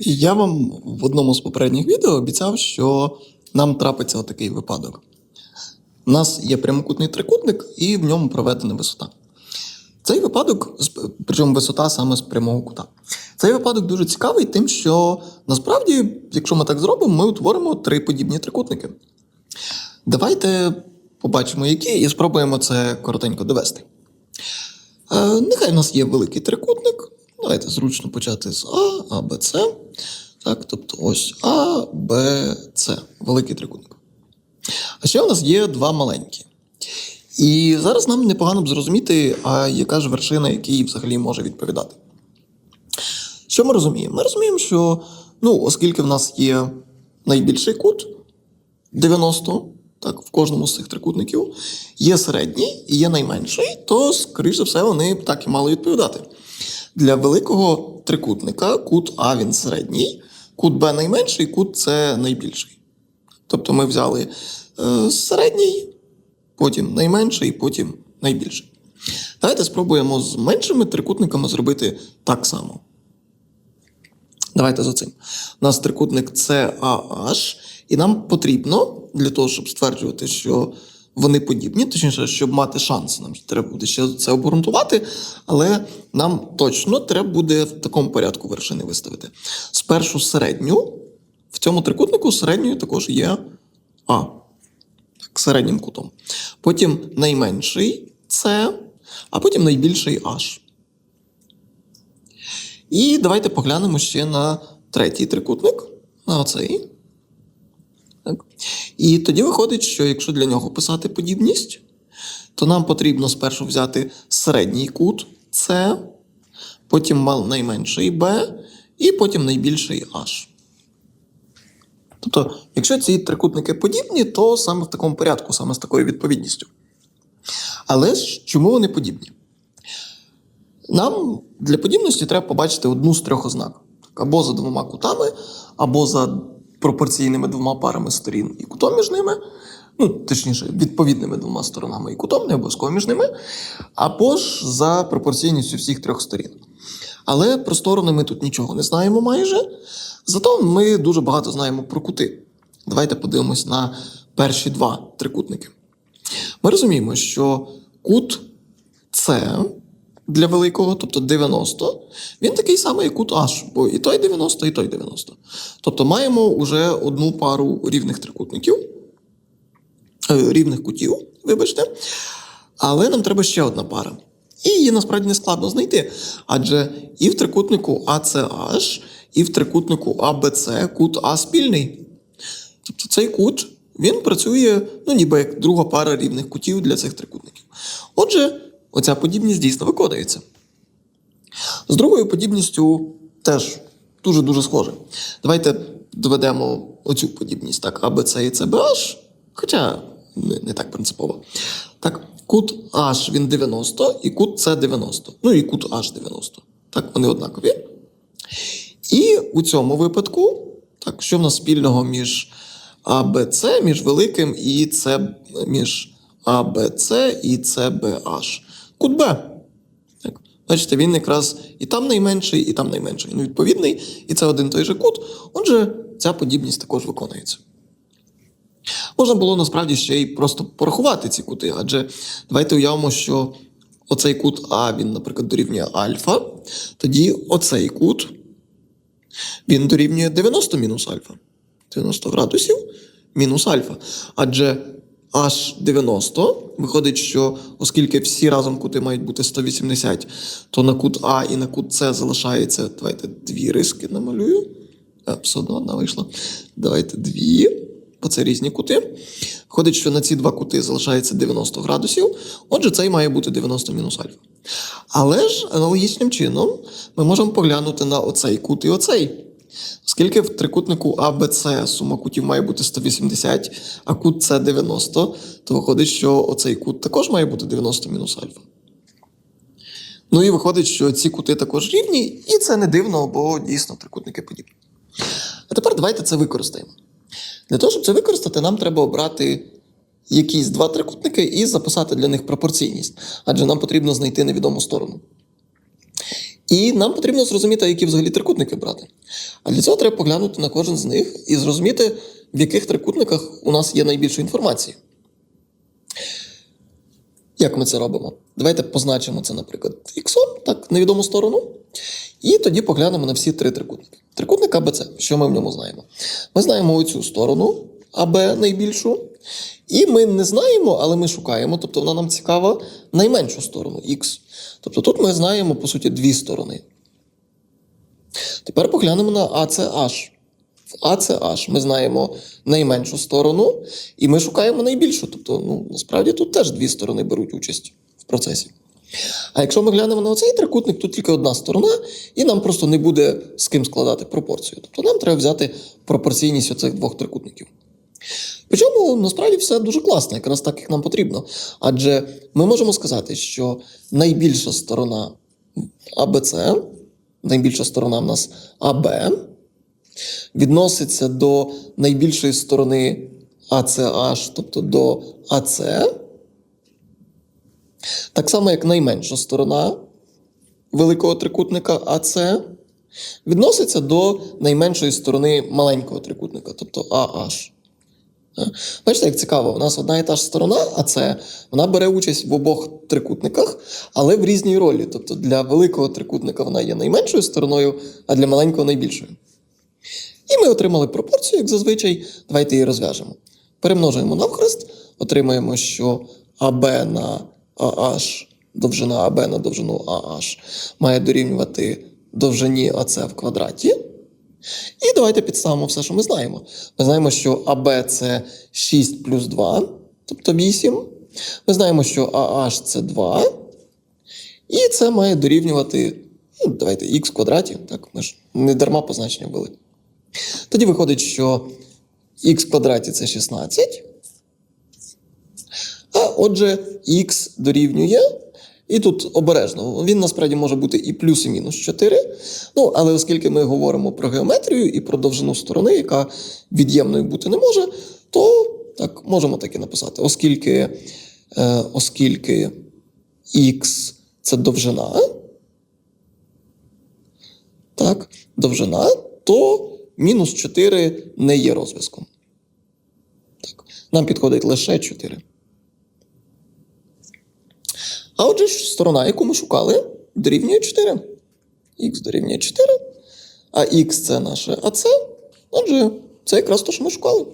Я вам в одному з попередніх відео обіцяв, що нам трапиться отакий випадок. У нас є прямокутний трикутник, і в ньому проведена висота. Цей випадок, причому висота саме з прямого кута. Цей випадок дуже цікавий, тим, що насправді, якщо ми так зробимо, ми утворимо три подібні трикутники. Давайте побачимо, які, і спробуємо це коротенько довести. Е, нехай в нас є великий трикутник. Давайте зручно почати з А, А, Б, С. Так, тобто ось А, Б, С. Великий трикутник. А ще у нас є два маленькі. І зараз нам непогано б зрозуміти, а яка ж вершина, якій взагалі може відповідати. Що ми розуміємо? Ми розуміємо, що ну, оскільки в нас є найбільший кут 90, так, в кожному з цих трикутників, є середній і є найменший, то, скоріш за все, вони так і мали відповідати. Для великого трикутника кут А він середній, кут Б найменший, кут С найбільший. Тобто ми взяли е, середній, потім найменший, потім найбільший. Давайте спробуємо з меншими трикутниками зробити так само. Давайте за цим. У нас трикутник CAH, і нам потрібно для того, щоб стверджувати, що вони подібні, точніше, щоб мати шанс, нам треба буде ще це обґрунтувати, але нам точно треба буде в такому порядку вершини виставити. Спершу середню. В цьому трикутнику середньою також є А. Так, середнім кутом. Потім найменший С, а потім найбільший H. І давайте поглянемо ще на третій трикутник, на оцей. Так. І тоді виходить, що якщо для нього писати подібність, то нам потрібно спершу взяти середній кут С, потім найменший Б, і потім найбільший H. Тобто, якщо ці трикутники подібні, то саме в такому порядку, саме з такою відповідністю. Але ж чому вони подібні? Нам для подібності треба побачити одну з трьох ознак: або за двома кутами, або за пропорційними двома парами сторін і кутом між ними, ну, точніше, відповідними двома сторонами і кутом, не обов'язково між ними, або ж за пропорційністю всіх трьох сторін. Але про сторони ми тут нічого не знаємо майже. Зато ми дуже багато знаємо про кути. Давайте подивимось на перші два трикутники. Ми розуміємо, що кут С для великого, тобто 90, він такий самий, як кут H, бо і той 90, і той 90. Тобто маємо вже одну пару рівних трикутників, е, рівних кутів, вибачте. Але нам треба ще одна пара. І її насправді не складно знайти. Адже і в трикутнику ACH, і в трикутнику ABC кут А спільний. Тобто цей кут він працює, ну, ніби як друга пара рівних кутів для цих трикутників. Отже, оця подібність дійсно виконується. З другою подібністю теж дуже-дуже схоже. Давайте доведемо оцю подібність. Так, ABC і CBH, хоча не, не так принципово. Так, кут H він 90 і кут С 90. Ну і кут H 90. Так, вони однакові. І у цьому випадку, так, що в нас спільного між АБЦ, між великим і С, між АБЦ і CBH? Кут Б. Так. Бачите, він якраз і там найменший, і там найменший. Ну, відповідний, і це один той же кут. Отже, ця подібність також виконується. Можна було насправді ще й просто порахувати ці кути, адже давайте уявимо, що оцей кут А, він, наприклад, дорівнює альфа, тоді оцей кут він дорівнює 90 мінус альфа. 90 градусів мінус альфа. Адже аж 90 виходить, що оскільки всі разом кути мають бути 180, то на кут А і на кут С залишається. Давайте дві риски намалюю. А, все одно одна вийшла. Давайте дві, бо це різні кути. Виходить, що на ці два кути залишається 90 градусів. Отже, цей має бути 90 мінус альфа. Але ж аналогічним чином ми можемо поглянути на оцей кут і оцей. Оскільки в трикутнику ABC сума кутів має бути 180, а кут С 90, то виходить, що оцей кут також має бути 90 мінус альфа. Ну і виходить, що ці кути також рівні, і це не дивно, бо дійсно трикутники подібні. А тепер давайте це використаємо. Для того, щоб це використати, нам треба обрати якісь два трикутники і записати для них пропорційність, адже нам потрібно знайти невідому сторону. І нам потрібно зрозуміти, які взагалі трикутники брати. А для цього треба поглянути на кожен з них і зрозуміти, в яких трикутниках у нас є найбільше інформації. Як ми це робимо? Давайте позначимо це, наприклад, іксом, так, невідому сторону. І тоді поглянемо на всі три трикутники. Трикутник АБЦ, що ми в ньому знаємо? Ми знаємо оцю сторону АБ найбільшу. І ми не знаємо, але ми шукаємо, тобто вона нам цікава найменшу сторону Х. Тобто тут ми знаємо, по суті, дві сторони. Тепер поглянемо на ACH. В ACH ми знаємо найменшу сторону, і ми шукаємо найбільшу. Тобто, ну, насправді тут теж дві сторони беруть участь в процесі. А якщо ми глянемо на оцей трикутник, тут тільки одна сторона, і нам просто не буде з ким складати пропорцію. Тобто нам треба взяти пропорційність оцих двох трикутників. Причому насправді все дуже класно, якраз так, як нам потрібно. Адже ми можемо сказати, що найбільша сторона АБЦ, найбільша сторона в нас АБ, відноситься до найбільшої сторони ACH, тобто до АЦ. Так само, як найменша сторона великого трикутника АЦ відноситься до найменшої сторони маленького трикутника, тобто AH. Бачите, як цікаво, у нас одна і та ж сторона, АЦ, вона бере участь в обох трикутниках, але в різній ролі. Тобто для великого трикутника вона є найменшою стороною, а для маленького найбільшою. І ми отримали пропорцію, як зазвичай. Давайте її розв'яжемо. Перемножуємо навхрест, отримаємо, що АБ на AH, довжина АБ на довжину AH має дорівнювати довжині АЦ в квадраті. І давайте підставимо все, що ми знаємо. Ми знаємо, що АБ це 6 плюс 2, тобто 8. Ми знаємо, що AH це 2. І це має дорівнювати, ну, давайте, х квадраті. Так, ми ж не дарма позначення ввели. Тоді виходить, що х квадраті це 16. А отже, х дорівнює. І тут обережно, він насправді може бути і плюс, і мінус 4. Ну, але оскільки ми говоримо про геометрію і про довжину сторони, яка від'ємною бути не може, то так, можемо так і написати. Оскільки, е, оскільки х це довжина, так, довжина, то мінус 4 не є розв'язком. Так, нам підходить лише 4. А отже, сторона, яку ми шукали, дорівнює 4. Х дорівнює 4. А х це наше АЦ. Отже, це якраз те, що ми шукали.